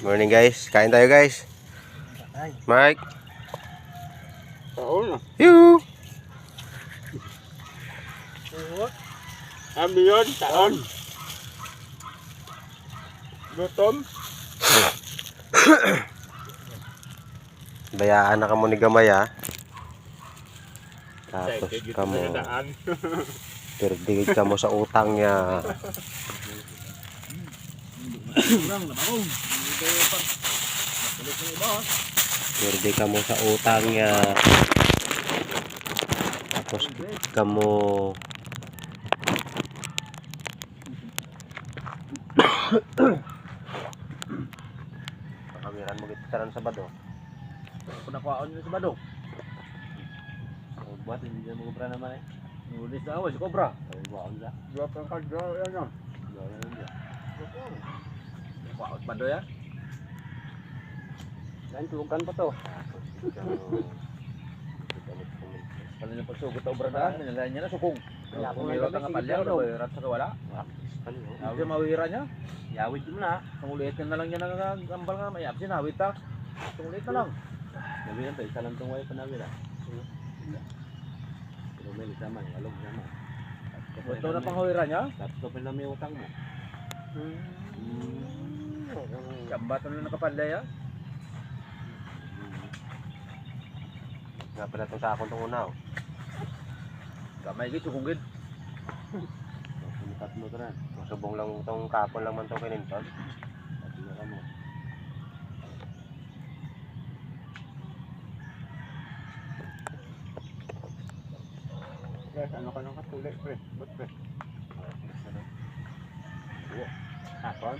Morning guys. Kain tayo guys. Mike. Na. Yoo. Sabi yun, taon. Gutom. Bayaan na kamo ni Gamay ah. Tapos na daan. perdigit kamo sa utang niya. Perdi kamo sa utang niya. Tapos kamo Pakawiran mo gitaran sa bado. Panakuhaan nyo sa bado. Buat hindi mo kubra naman eh. Nulis na awas, kobra. Ay, buwan na. Dua pang kadyo, yan o. Kuhaan bado ya. Dan tulugan pa to. Kala nyo pagsugot na obra daan, minalayan niya na sukong. Wala Kung po mayroon nga ka kami, palya, sige, nabayaran sa kawala. Hindi mawira niya. Yawit mo na. Kung ulit na lang niya nagambal nga, may absin, hawit ta. Kung ulit na lang. Sabi lang to, isa lang tong way panawira. Pero may sama, alog sama. Ito na panghawira niya. Tatlo pa lang may utang mo. Kambatan na nakapalya ya. Nga pala itong sakon itong una. oh. Kamay gid, sukong gid. Tatlo to na. Masubong lang itong kapon lang man itong kininton. Tatlo ka mo. Guys, ano ka nang katulik, pre? Ba't, pre? Hapon?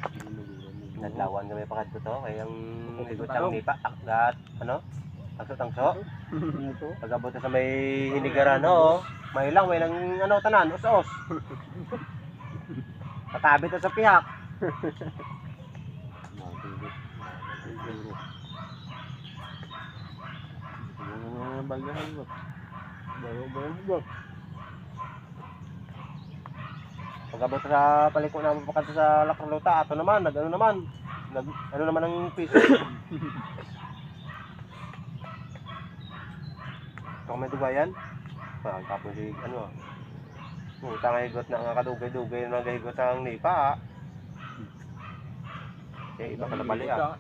Naglawan kami pa kadto to. Kaya ang higot sa lipa. Takdat. Ano? Tangso tangso. Ano? Pagabot sa may hinigaran. Oo. May lang. May lang ano tanan. Os-os. Katabi to sa piyak. Ano bagahan mo? Bago ba Pagabot sa paliko namin pa kadto sa Lakroluta. Ato naman. Nag ano naman. Nag ano naman ang piso. Ito may dugayan. Ah, tapos si ano. Oh, tanga higot na nga kadugay-dugay na nagahigot ang nipa. ah. Eh, iba ka na bali ah.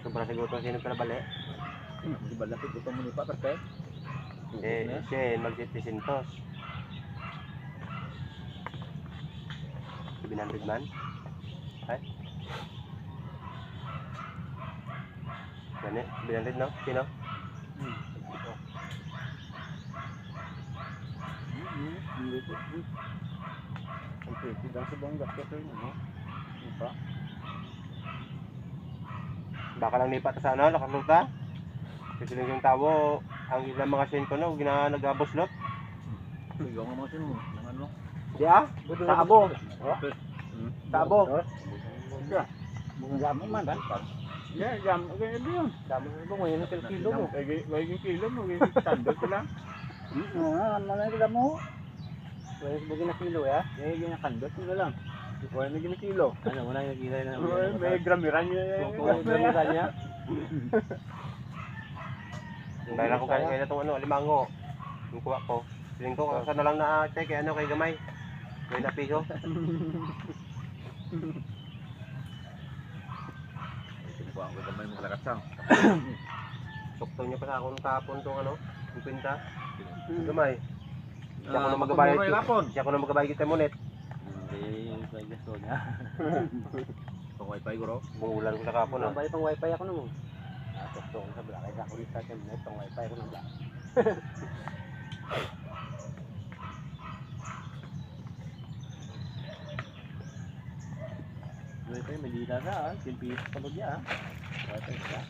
Sobra siguro sino ka na bali. Di ba lapit ito mo ni pa, perfect? Eh, siya mag-700 700 man? Ay? Gani? 700 no? Sino? Hindi po. Ang pretty lang sa bangga. Kasi? Ano pa? Baka lang nipa sa ano, nakaluta. Kasi lang yung tao, ang ilang mga sin ko no, gina nagaboslot. Sigaw nga mga sino. Nang ano? Di ah? Tabo. Tabo. Mga gamo man. Yeah, gamo. Ganyan yun. Dami mo mo, yun ang kilo mo. Bagay kilo mo. Bagay tandot ko lang. Oo, ano na kila mo? Wala mo gina kilo ya? Eh, ganyan kandot na lang. Wala na gina kilo. Ano, wala yung kilo na. May- gramiran niya. Kung gamitan niya. Dahil ako kaya kaya itong ano, limango. Yung kuha ko. Siling ko, saan na lang na-check eh, ano kay gamay. May na piso. Sinukuhaan ko kamay mga lakatsang. Sukto niya pa sa akong kapon itong ano, yung pinta. Gamay. Siya ko na magabayad. Siya ko na magabayad kita munit. Hindi, may gusto niya. Itong wifi ko ro. Bungulan ko sa kapon ah. Bayad pang wifi ako naman. Ah, gusto ko sa black. Kaya ako nita sa net pang wifi ako ng black. Wifi, may dila na ah. Simpi sa pagod niya ah. Wifi ka.